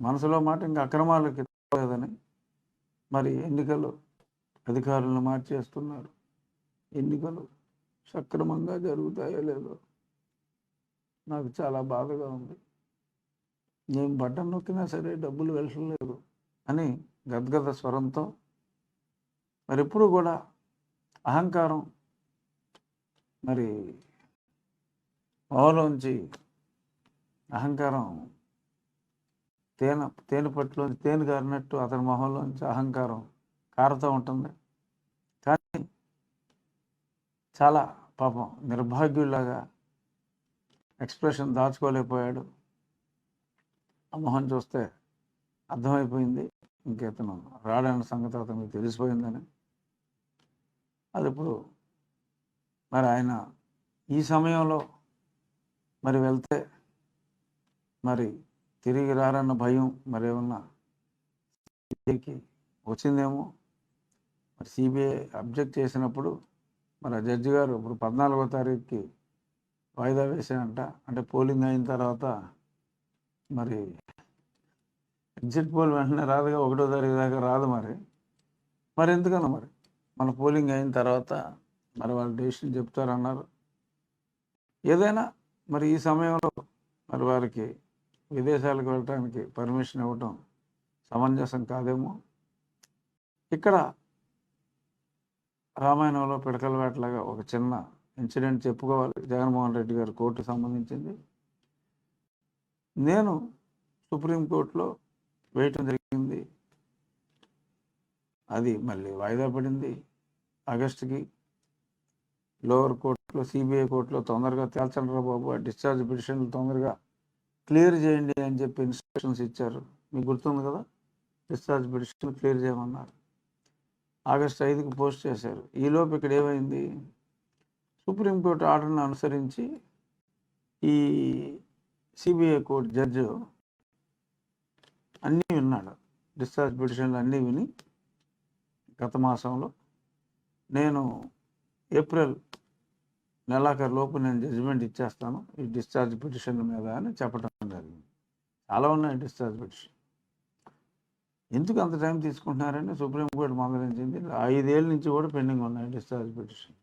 మనసులో మాట ఇంకా అక్రమాలకి లేదని మరి ఎన్నికలు అధికారులను మార్చేస్తున్నారు. ఎన్నికలు సక్రమంగా జరుగుతాయో లేదో నాకు చాలా బాధగా ఉంది. నేను బటన్ నొక్కినా సరే డబ్బులు వెళ్ళలేదు అని గద్గద స్వరంతో మరి ఎప్పుడు కూడా అహంకారం మరి మాలోంచి అహంకారం తేనె తేనె పట్టులోంచి తేనె కారినట్టు అతని మొహంలోంచి అహంకారం కారుతూ ఉంటుంది. కానీ చాలా పాపం నిర్భాగ్యులాగా ఎక్స్ప్రెషన్ దాచుకోలేకపోయాడు. ఆ మొహం చూస్తే అర్థమైపోయింది. ఇంకెతను రాడన్న సంగతి అతనికి తెలిసిపోయిందని. అది ఇప్పుడు మరి ఆయన ఈ సమయంలో మరి వెళ్తే మరి తిరిగి రారన్న భయం మరి సిబిఐకి వచ్చిందేమో? మరి సిబిఐ అబ్జెక్ట్ చేసినప్పుడు మరి ఆ జడ్జి గారు ఇప్పుడు పద్నాలుగో తారీఖుకి వాయిదా వేసాయంట అంటే పోలింగ్ అయిన తర్వాత మరి ఎగ్జిట్ పోల్ వెంటనే రాదుగా ఒకటో తారీఖు దాకా రాదు మరి. మరి ఎందుకన్నా మరి? మన పోలింగ్ అయిన తర్వాత మరి వాళ్ళు డెసిషన్ చెప్తారన్నారు. ఏదైనా మరి ఈ సమయంలో మరి వారికి విదేశాలకు వెళ్ళటానికి పర్మిషన్ ఇవ్వటం సమంజసం కాదేమో. ఇక్కడ రామాయణంలో పిడకల వేటలాగా ఒక చిన్న ఇన్సిడెంట్ చెప్పుకోవాలి. జగన్మోహన్ రెడ్డి గారు కోర్టు సంబంధించింది. నేను సుప్రీంకోర్టులో వేయటం జరిగింది. అది మళ్ళీ వాయిదా పడింది. ఆగస్టుకి లోవర్ కోర్టులో సిబిఐ కోర్టులో తొందరగా తేల్చండి బాబు. ఆ డిశ్చార్జ్ పిటిషన్లు తొందరగా క్లియర్ చేయండి అని చెప్పి ఇన్స్ట్రక్షన్స్ ఇచ్చారు. మీకు గుర్తుంది కదా? డిశ్చార్జ్ పిటిషన్ క్లియర్ చేయమన్నారు. ఆగస్ట్ ఐదుకి పోస్ట్ చేశారు. ఈలోపు ఇక్కడ ఏమైంది? సుప్రీంకోర్టు ఆర్డర్ను అనుసరించి ఈ సిబిఐ కోర్టు జడ్జి అన్నీ విన్నాడు. డిశ్చార్జ్ పిటిషన్లు అన్నీ విని గత మాసంలో నేను ఏప్రిల్ నెలాఖరు లోపు నేను జడ్జిమెంట్ ఇచ్చేస్తాను ఈ డిశ్చార్జ్ పిటిషన్ మీద అని చెప్పడం జరిగింది. చాలా ఉన్నాయి డిశ్చార్జ్ పిటిషన్ ఎందుకు అంత టైం తీసుకుంటున్నారని సుప్రీంకోర్టు మందలించింది. ఐదేళ్ళ నుంచి కూడా పెండింగ్ ఉన్నాయి డిశ్చార్జ్ పిటిషన్